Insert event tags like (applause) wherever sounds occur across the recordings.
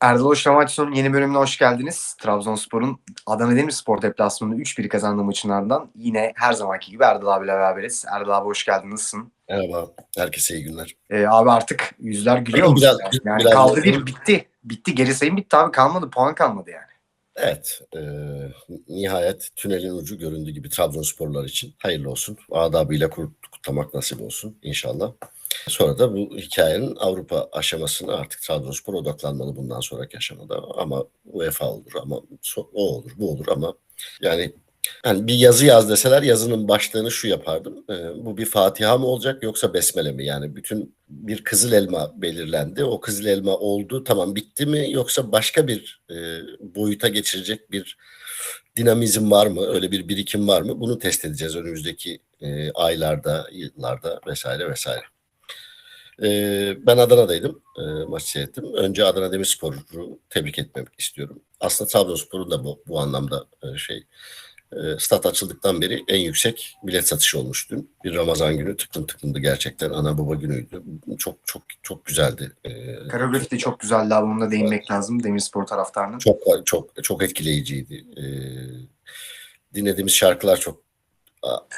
Erdal Hoşla maç sonu yeni bölümüne hoş geldiniz. Trabzonspor'un Adana Demirspor deplasmanında 3-1 kazandığı maçından yine her zamanki gibi Erdal abiyle beraberiz. Erdal abi hoş geldin. Nasılsın? Merhaba. Herkese iyi günler. Ee, abi artık yüzler gülüyor? Biraz- size? yani biraz- kaldı bir bitti. Bitti. Geri sayım bitti abi. Kalmadı. Puan kalmadı yani. Evet. e, nihayet tünelin ucu göründüğü gibi Trabzonsporlar için hayırlı olsun. Adabıyla kutlamak nasip olsun inşallah. Sonra da bu hikayenin Avrupa aşamasına artık Trabzonspor odaklanmalı bundan sonraki aşamada. Ama UEFA olur ama o olur bu olur ama yani yani bir yazı yaz deseler yazının başlığını şu yapardım. E, bu bir Fatiha mı olacak yoksa besmele mi? Yani bütün bir kızıl elma belirlendi. O kızıl elma oldu. Tamam bitti mi yoksa başka bir e, boyuta geçirecek bir dinamizm var mı? Öyle bir birikim var mı? Bunu test edeceğiz önümüzdeki e, aylarda, yıllarda vesaire vesaire. E, ben Adana'daydım. E, maçı seyrettim. Önce Adana Demirspor'u tebrik etmek istiyorum. Aslında Trabzonspor'un da bu, bu anlamda e, şey e, stat açıldıktan beri en yüksek bilet satışı olmuş dün. Bir Ramazan günü tıklım tıklımdı gerçekten. Ana baba günüydü. Çok çok çok güzeldi. E, de çok güzeldi abi. Ona da değinmek lazım Demirspor taraftarının. çok çok çok etkileyiciydi. E, dinlediğimiz şarkılar çok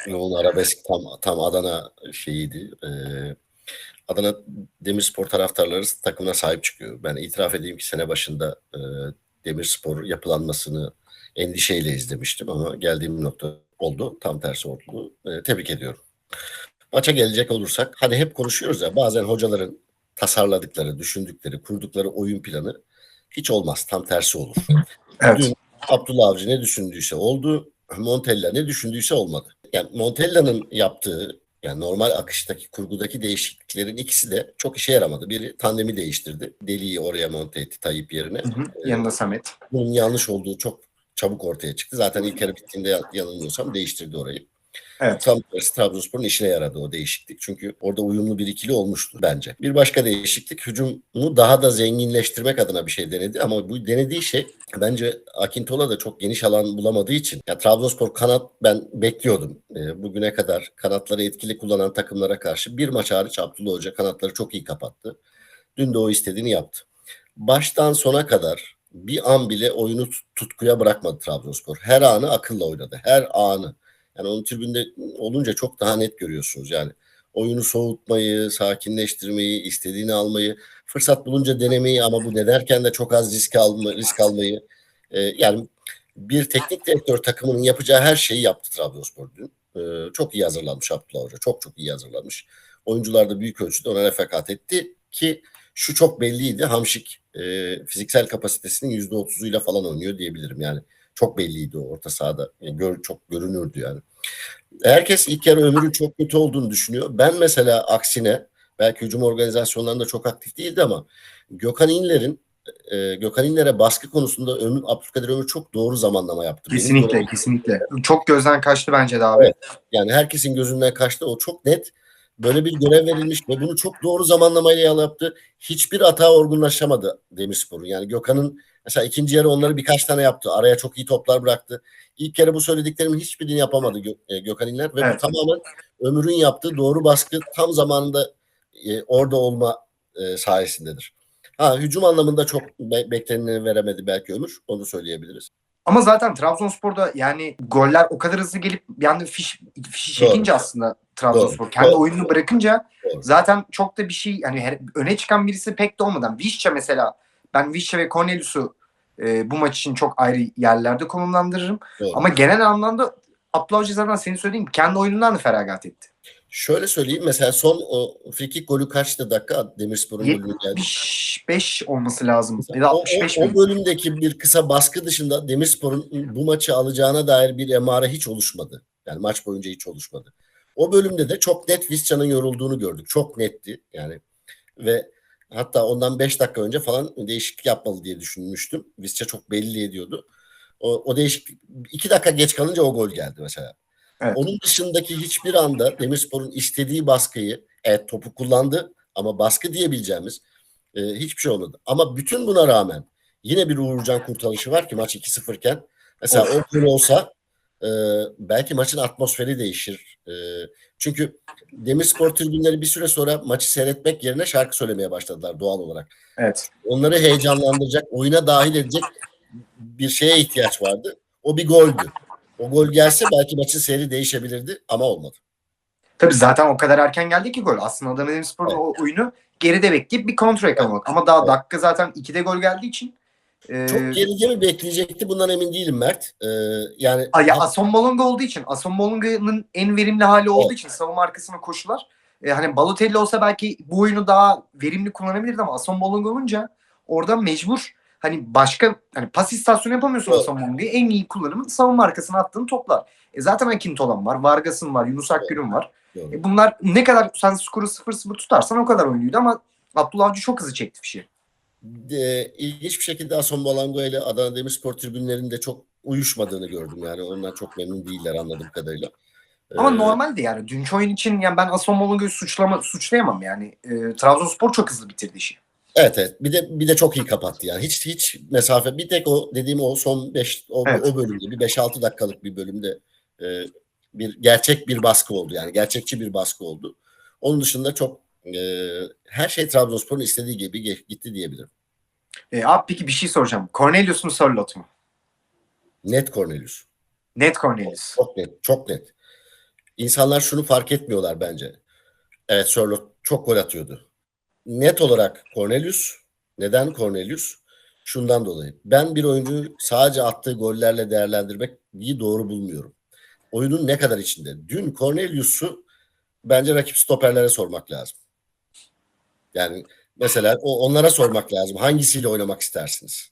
yoğun arabesk tam tam Adana şeyiydi. E, Adana Demirspor taraftarları takımına sahip çıkıyor. Ben itiraf edeyim ki sene başında e, Demirspor yapılanmasını endişeyle izlemiştim ama geldiğim nokta oldu. Tam tersi oldu. E, tebrik ediyorum. Maça gelecek olursak hani hep konuşuyoruz ya bazen hocaların tasarladıkları, düşündükleri, kurdukları oyun planı hiç olmaz. Tam tersi olur. Evet. Dün Abdullah Avcı ne düşündüyse oldu. Montella ne düşündüyse olmadı. Yani Montella'nın yaptığı yani normal akıştaki kurgudaki değişikliklerin ikisi de çok işe yaramadı. Biri tandemi değiştirdi. Deli'yi oraya monte etti Tayyip yerine. Hı hı. Yanında Samet. Bunun yanlış olduğu çok çabuk ortaya çıktı. Zaten ilk yarı bittiğinde yan- yanılmıyorsam değiştirdi orayı. Evet. Tam tersi Trabzonspor'un işine yaradı o değişiklik. Çünkü orada uyumlu bir ikili olmuştu bence. Bir başka değişiklik hücumu daha da zenginleştirmek adına bir şey denedi. Ama bu denediği şey bence Akintola da çok geniş alan bulamadığı için. Ya Trabzonspor kanat ben bekliyordum. Ee, bugüne kadar kanatları etkili kullanan takımlara karşı bir maç hariç Abdullah Hoca kanatları çok iyi kapattı. Dün de o istediğini yaptı. Baştan sona kadar bir an bile oyunu tut- tutkuya bırakmadı Trabzonspor. Her anı akılla oynadı. Her anı. Yani onun tribünde olunca çok daha net görüyorsunuz yani. Oyunu soğutmayı, sakinleştirmeyi, istediğini almayı, fırsat bulunca denemeyi ama bu denerken de çok az risk alma, risk almayı. Ee, yani bir teknik direktör takımının yapacağı her şeyi yaptı Trabzonspor dün. Ee, çok iyi hazırlanmış Abdullah Hoca. Çok çok iyi hazırlanmış. Oyuncular da büyük ölçüde ona refakat etti ki şu çok belliydi. Hamşik e, fiziksel kapasitesinin %30'uyla falan oynuyor diyebilirim yani. Çok belliydi o orta sahada. Yani gör, çok görünürdü yani. Herkes ilk yarı ömrün çok kötü olduğunu düşünüyor. Ben mesela aksine belki hücum organizasyonlarında çok aktif değildi ama Gökhan İnler'in e, Gökhan İnler'e baskı konusunda Ömür, Abdülkadir Ömür çok doğru zamanlama yaptı. Kesinlikle, kesinlikle. Çok gözden kaçtı bence de abi. Evet. Yani herkesin gözünden kaçtı. O çok net. Böyle bir görev verilmiş ve bunu çok doğru zamanlamayla yaptı. Hiçbir hata olgunlaşamadı Demirspor'un. Yani Gökhan'ın mesela ikinci yarı onları birkaç tane yaptı. Araya çok iyi toplar bıraktı. İlk kere bu söylediklerimin hiçbirini yapamadı Gö- e, Gökhan İnler ve Evet. bu tamamen Ömür'ün yaptığı doğru baskı tam zamanında e, orada olma e, sayesindedir. Ha hücum anlamında çok be- bekleneni veremedi belki Ömür. Onu söyleyebiliriz. Ama zaten Trabzonspor'da yani goller o kadar hızlı gelip anda fiş, fişi çekince aslında Trabzonspor Doğru. kendi Doğru. oyununu bırakınca Doğru. zaten çok da bir şey hani her- öne çıkan birisi pek de olmadan Vişça mesela ben Vişça ve Cornelius'u e, bu maç için çok ayrı yerlerde konumlandırırım. Doğru. Ama genel anlamda Abdullah Hoca zaten senin söylediğin kendi oyunundan da feragat etti. Şöyle söyleyeyim mesela son o frikik golü kaçtı dakika Demirspor'un golünü geldi. 75 olması lazım. Ya da O, 65 o, o bölümdeki bir kısa baskı dışında Demirspor'un bu maçı alacağına dair bir emare hiç oluşmadı. Yani maç boyunca hiç oluşmadı. O bölümde de çok net Visca'nın yorulduğunu gördük. Çok netti yani. Ve hatta ondan 5 dakika önce falan değişiklik yapmalı diye düşünmüştüm. Visca çok belli ediyordu. O, o değişiklik 2 dakika geç kalınca o gol geldi mesela. Evet. Onun dışındaki hiçbir anda Demirspor'un istediği baskıyı evet topu kullandı ama baskı diyebileceğimiz e, hiçbir şey olmadı. Ama bütün buna rağmen yine bir Uğurcan kurtarışı var ki maç 2-0 iken mesela Of. o gol olsa e, belki maçın atmosferi değişir. E, çünkü Demirspor tribünleri bir süre sonra maçı seyretmek yerine şarkı söylemeye başladılar doğal olarak. Evet. Onları heyecanlandıracak, oyuna dahil edecek bir şeye ihtiyaç vardı. O bir goldü. O gol gelse belki maçın seyri değişebilirdi ama olmadı. Tabii zaten o kadar erken geldi ki gol. Aslında Adana Demirspor'un Evet. o oyunu geride bekleyip bir kontra yakalamak. Ama daha Evet. dakika zaten 2'de gol geldiği için e, Çok geride mi bekleyecekti bundan emin değilim Mert. E, yani ya Ason Malonga olduğu için, Ason Malonga'nın en verimli hali olduğu Evet. için savunma arkasına koşular. E, hani Balotelli olsa belki bu oyunu daha verimli kullanabilirdi ama Ason Malonga olunca orada mecbur hani başka hani pas istasyonu yapamıyorsun Evet. Ason Malonga'yı. En iyi kullanımın savunma arkasına attığın toplar. E, zaten Akintolan var, Vargas'ın var, Yunus Akgür'ün var. Doğru. E, bunlar ne kadar sen skoru 0-0 tutarsan o kadar oynuyordu ama Abdullah Avcı çok hızlı çekti fişi. E, ilginç bir şekilde Ason Balango ile Adana Demirspor tribünlerinde çok uyuşmadığını gördüm. Yani ondan çok memnun değiller anladığım kadarıyla. Ama E, normaldi yani. Dünkü oyun için yani ben Ason Malonga'yı suçlama, suçlayamam yani. E, Trabzonspor çok hızlı bitirdi işi. Evet evet. Bir de bir de çok iyi kapattı yani. Hiç hiç mesafe bir tek o dediğim o son 5 o, Evet. o bölümde bir 5-6 dakikalık bir bölümde e, bir gerçek bir baskı oldu yani. Gerçekçi bir baskı oldu. Onun dışında çok e, her şey Trabzonspor'un istediği gibi gitti diyebilirim. E, abi peki bir şey soracağım. Cornelius mu Sörloth mu? Net Cornelius. Net Cornelius. Çok net, çok net. İnsanlar şunu fark etmiyorlar bence. Evet Sörloth çok gol atıyordu. Net olarak Cornelius. Neden Cornelius? Şundan dolayı. Ben bir oyuncuyu sadece attığı gollerle değerlendirmek iyi doğru bulmuyorum. Oyunun ne kadar içinde. Dün Cornelius'u bence rakip stoperlere sormak lazım. Yani mesela o, onlara sormak lazım. Hangisiyle oynamak istersiniz?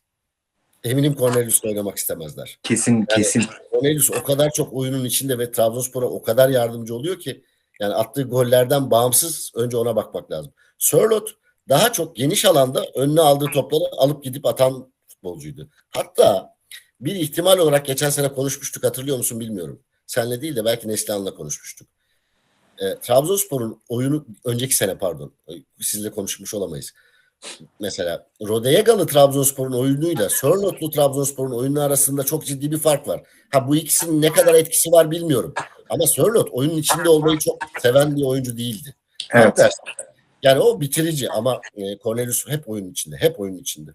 Eminim Cornelius'la oynamak istemezler. Kesin kesin. Cornelius o kadar çok oyunun içinde ve Trabzonspor'a o kadar yardımcı oluyor ki yani attığı gollerden bağımsız önce ona bakmak lazım. Sörloth daha çok geniş alanda önüne aldığı topları alıp gidip atan futbolcuydu. Hatta bir ihtimal olarak geçen sene konuşmuştuk hatırlıyor musun bilmiyorum. Senle değil de belki Neslihan'la konuşmuştuk. E, Trabzonspor'un oyunu önceki sene pardon e, sizle konuşmuş olamayız. Mesela Rodeyegalı Trabzonspor'un oyunuyla Sörlotlu Trabzonspor'un oyunu arasında çok ciddi bir fark var. Ha bu ikisinin ne kadar etkisi var bilmiyorum. Ama Sörlot oyunun içinde olmayı çok seven bir oyuncu değildi. Evet. Yani o bitirici ama e, Cornelius hep oyunun içinde. Hep oyunun içinde.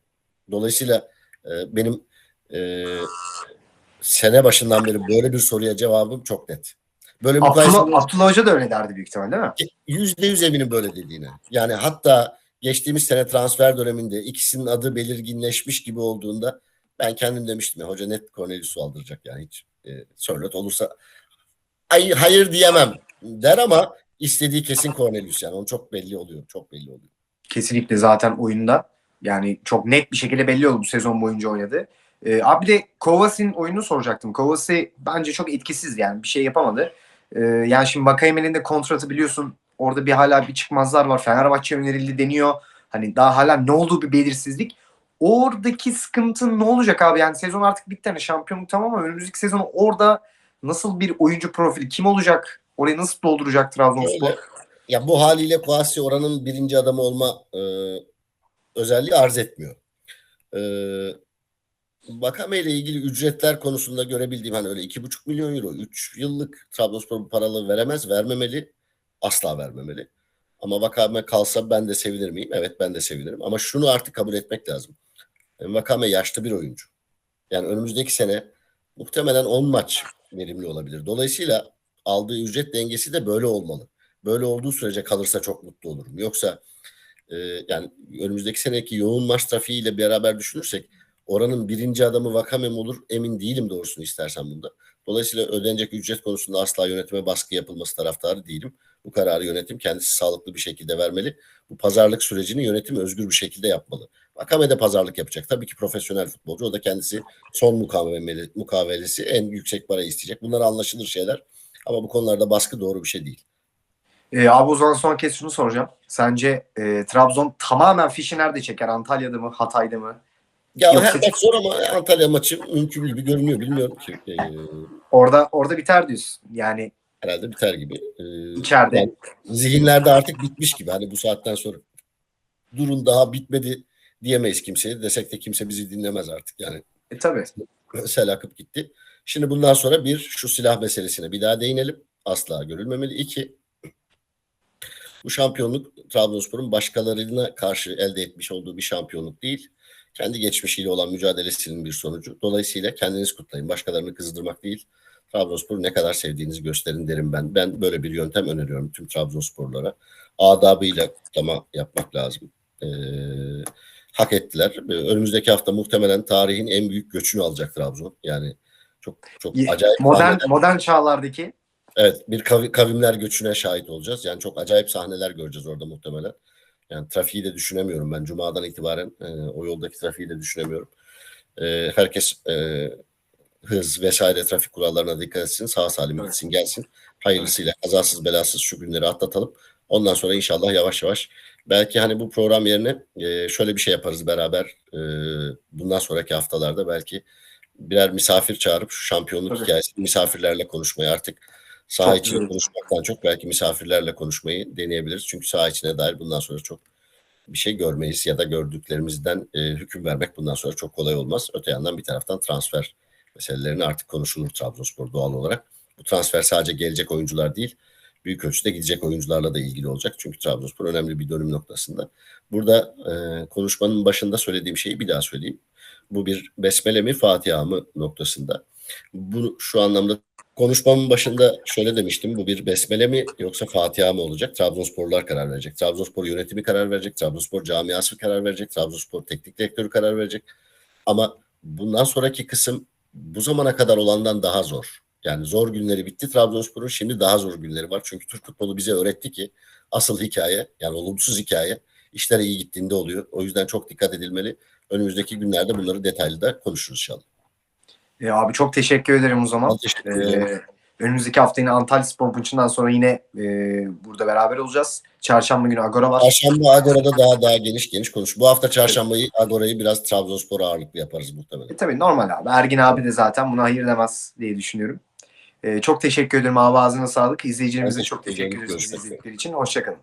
Dolayısıyla e, benim e, sene başından beri böyle bir soruya cevabım çok net. Böyle Abdullah, Abdullah Hoca da öyle derdi büyük ihtimal değil mi? yüzde yüz eminim böyle dediğine. Yani hatta geçtiğimiz sene transfer döneminde ikisinin adı belirginleşmiş gibi olduğunda ben kendim demiştim ya hoca net Cornelius'u aldıracak yani hiç e, Sörloth olursa ay, hayır diyemem der ama istediği kesin Cornelius yani onun çok belli oluyor çok belli oluyor. Kesinlikle zaten oyunda. Yani çok net bir şekilde belli oldu bu sezon boyunca oynadı. Ee, abi de Kovas'ın oyununu soracaktım. Kovasi bence çok etkisiz yani bir şey yapamadı. Ee, yani şimdi Vakayemen'in de kontratı biliyorsun orada bir hala bir çıkmazlar var. Fenerbahçe önerildi deniyor. Hani daha hala ne olduğu bir belirsizlik. Oradaki sıkıntı ne olacak abi? Yani sezon artık bitti. Hani şampiyonluk tamam ama önümüzdeki sezon orada nasıl bir oyuncu profili kim olacak? Orayı nasıl dolduracak Trabzonspor? Ya bu haliyle Kouassi oranın birinci adamı olma e, özelliği arz etmiyor. E, Vakame ile ilgili ücretler konusunda görebildiğim hani öyle iki buçuk milyon euro, üç yıllık Trabzonspor bu paraları veremez, vermemeli, asla vermemeli. Ama Vakame kalsa ben de sevinir miyim? Evet ben de sevinirim. Ama şunu artık kabul etmek lazım. Vakame yaşlı bir oyuncu. Yani önümüzdeki sene muhtemelen 10 maç verimli olabilir. Dolayısıyla aldığı ücret dengesi de böyle olmalı. Böyle olduğu sürece kalırsa çok mutlu olurum. Yoksa e, yani önümüzdeki seneki yoğun maç trafiğiyle beraber düşünürsek oranın birinci adamı Vakame olur emin değilim doğrusunu istersen bunda. Dolayısıyla ödenecek ücret konusunda asla yönetime baskı yapılması taraftarı değilim. Bu kararı yönetim kendisi sağlıklı bir şekilde vermeli. Bu pazarlık sürecini yönetim özgür bir şekilde yapmalı. Vakame de pazarlık yapacak. Tabii ki profesyonel futbolcu. O da kendisi son mukavemeli, mukavelesi en yüksek parayı isteyecek. Bunlar anlaşılır şeyler. Ama bu konularda baskı doğru bir şey değil. E, abi o zaman son kez şunu soracağım. Sence e, Trabzon tamamen fişi nerede çeker? Antalya'da mı? Hatay'da mı? Ya Yoksa- her maç zor ama Antalya maçı mümkün gibi görünüyor. Bilmiyorum ki. Ee, Orada orada biter diyorsun. Yani herhalde biter gibi. Ee, içeride. yani zihinlerde artık bitmiş gibi. Hani bu saatten sonra durun daha bitmedi diyemeyiz kimseye. Desek de kimse bizi dinlemez artık. Yani E tabii. (laughs) sel akıp gitti. Şimdi bundan sonra bir şu silah meselesine bir daha değinelim. Asla görülmemeli. İki, bu şampiyonluk Trabzonspor'un başkalarına karşı elde etmiş olduğu bir şampiyonluk değil. Kendi geçmişiyle olan mücadelesinin bir sonucu. Dolayısıyla kendiniz kutlayın. Başkalarını kızdırmak değil. Trabzonspor'u ne kadar sevdiğinizi gösterin derim ben. Ben böyle bir yöntem öneriyorum tüm Trabzonsporlara. Adabıyla kutlama yapmak lazım. Ee, hak ettiler. Önümüzdeki hafta muhtemelen tarihin en büyük göçünü alacak Trabzon. Yani çok çok acayip Modern sahneler- modern çağlardaki Evet bir kavi- kavimler göçüne şahit olacağız. Yani çok acayip sahneler göreceğiz orada muhtemelen. Yani trafiği de düşünemiyorum ben. Cuma'dan itibaren e, o yoldaki trafiği de düşünemiyorum. E, herkes e, hız vesaire trafik kurallarına dikkat etsin. Sağ salim gitsin gelsin. Hayırlısıyla kazasız belasız şu günleri atlatalım. Ondan sonra inşallah yavaş yavaş belki hani bu program yerine e, şöyle bir şey yaparız beraber. E, bundan sonraki haftalarda belki birer misafir çağırıp şu şampiyonluk Tabii. hikayesini misafirlerle konuşmayı artık saha Çok içinde konuşmaktan çok belki misafirlerle konuşmayı deneyebiliriz. Çünkü saha içine dair bundan sonra çok bir şey görmeyiz ya da gördüklerimizden e, hüküm vermek bundan sonra çok kolay olmaz. Öte yandan bir taraftan transfer meselelerini artık konuşulur Trabzonspor doğal olarak. Bu transfer sadece gelecek oyuncular değil, büyük ölçüde gidecek oyuncularla da ilgili olacak. Çünkü Trabzonspor önemli bir dönüm noktasında. Burada e, konuşmanın başında söylediğim şeyi bir daha söyleyeyim. Bu bir besmele mi Fatiha mı noktasında. Bu şu anlamda konuşmamın başında şöyle demiştim. Bu bir besmele mi yoksa Fatiha mı olacak? Trabzonsporlar karar verecek. Trabzonspor yönetimi karar verecek. Trabzonspor camiası karar verecek. Trabzonspor teknik direktörü karar verecek. Ama bundan sonraki kısım bu zamana kadar olandan daha zor. Yani zor günleri bitti Trabzonspor'un şimdi daha zor günleri var. Çünkü Türk futbolu bize öğretti ki asıl hikaye yani olumsuz hikaye işler iyi gittiğinde oluyor. O yüzden çok dikkat edilmeli. Önümüzdeki günlerde bunları detaylı da konuşuruz inşallah. E, abi çok teşekkür ederim o zaman. Ben teşekkür ederim. Ee, önümüzdeki hafta yine Antalya Spor maçından sonra yine e, burada beraber olacağız. Çarşamba günü Agora var. Çarşamba Agora'da daha daha geniş geniş konuş. Bu hafta çarşambayı Agora'yı biraz Trabzonspor ağırlıklı yaparız muhtemelen. E, tabii normal abi. Ergin abi de zaten buna hayır demez diye düşünüyorum. E, çok teşekkür ederim abi ağzına sağlık. İzleyicilerimize çok teşekkür ederiz izledikleri için. Hoşçakalın.